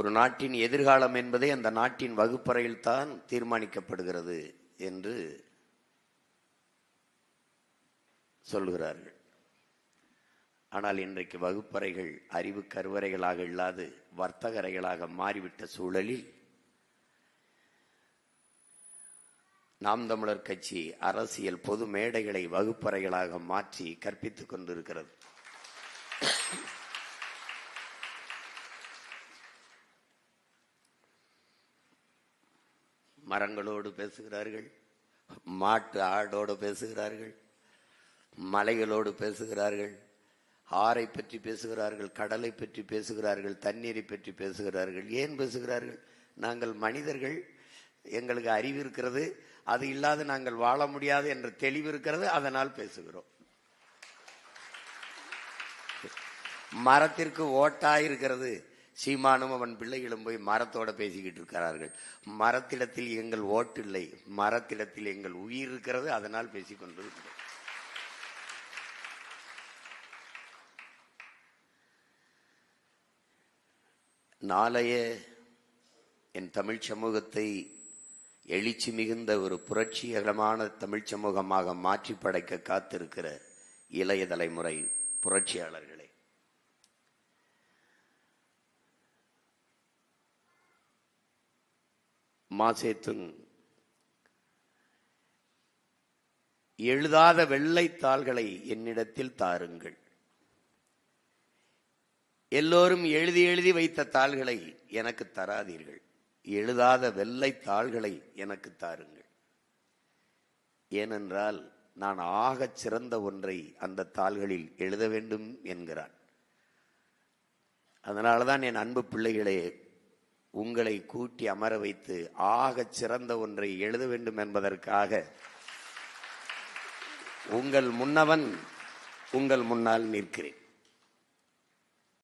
ஒரு நாட்டின் எதிர்காலம் என்பதே அந்த நாட்டின் வகுப்பறையில் தான் தீர்மானிக்கப்படுகிறது என்று சொல்கிறார்கள். ஆனால் இன்றைக்கு வகுப்பறைகள் அறிவு கருவறைகளாக இல்லாது வர்த்தகரைகளாக மாறிவிட்ட சூழலில் நாம் தமிழர் கட்சி அரசியல் பொது மேடைகளை வகுப்பறைகளாக மாற்றி கற்பித்துக் கொண்டிருக்கிறது. மரங்களோடு பேசுகிறார்கள் மாட்டு ஆடோடு பேசுகிறார்கள் மலைகளோடு பேசுகிறார்கள் ஆறை பற்றி பேசுகிறார்கள் கடலை பற்றி பேசுகிறார்கள் தண்ணீரை பற்றி பேசுகிறார்கள். ஏன் பேசுகிறார்கள்? நாங்கள் மனிதர்கள் எங்களுக்கு அறிவு இருக்கிறது அது இல்லாது நாங்கள் வாழ முடியாது என்ற தெளிவு இருக்கிறது அதனால் பேசுகிறோம். மரத்திற்கு ஓட்டாயிருக்கிறது சீமானும் அவன் பிள்ளைகளும் போய் மரத்தோட பேசிக்கிட்டு இருக்கிறார்கள். மரத்திடத்தில் எங்கள் ஓட்டு இல்லை. மரத்திடத்தில் எங்கள் உயிர் இருக்கிறது. அதனால் பேசிக்கொண்டு நாளைய என் தமிழ் சமூகத்தை எழுச்சி மிகுந்த ஒரு புரட்சிகரமான தமிழ் சமூகமாக மாற்றி படைக்க காத்திருக்கிற இளைய தலைமுறை புரட்சியாளர்களே மாசேத்துங். எழுதாத வெள்ளைத்தாள்களை என்னிடத்தில் தாருங்கள். எல்லோரும் எழுதி எழுதி வைத்த தாள்களை எனக்கு தராதீர்கள். எழுதாத வெள்ளைத்தாள்களை எனக்கு தாருங்கள். ஏனென்றால் நான் ஆகச் சிறந்த ஒன்றை அந்த தாள்களில் எழுத வேண்டும் என்கிறான். அதனாலதான் என் அன்பு பிள்ளைகளே உங்களை கூட்டி அமர வைத்து ஆகச் சிறந்த ஒன்றை எழுத வேண்டும் என்பதற்காக. உங்கள் முன்னவன் உங்கள் முன்னால் நிற்கிறேன்.